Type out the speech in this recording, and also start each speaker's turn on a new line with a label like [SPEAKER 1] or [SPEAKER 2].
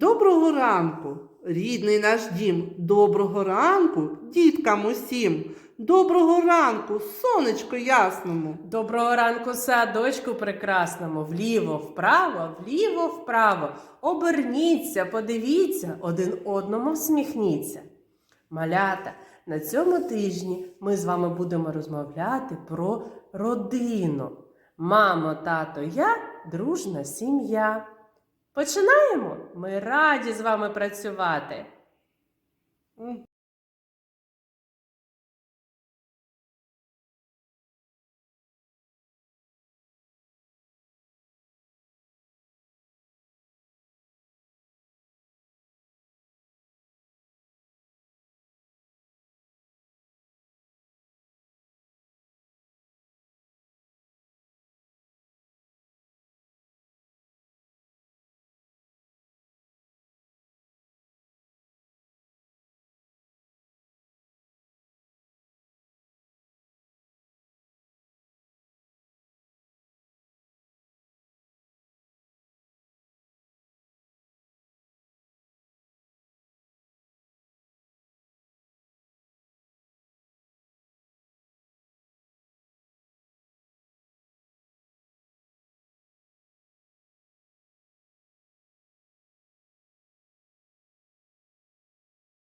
[SPEAKER 1] Доброго ранку, рідний наш дім. Доброго ранку, діткам усім. Доброго ранку, сонечко ясному.
[SPEAKER 2] Доброго ранку, садочку прекрасному. Вліво, вправо, вліво, вправо. Оберніться, подивіться, один одному всміхніться. Малята, на цьому тижні ми з вами будемо розмовляти про родину. Мамо, тато, я дружна сім'я. Починаємо? Ми раді з вами працювати.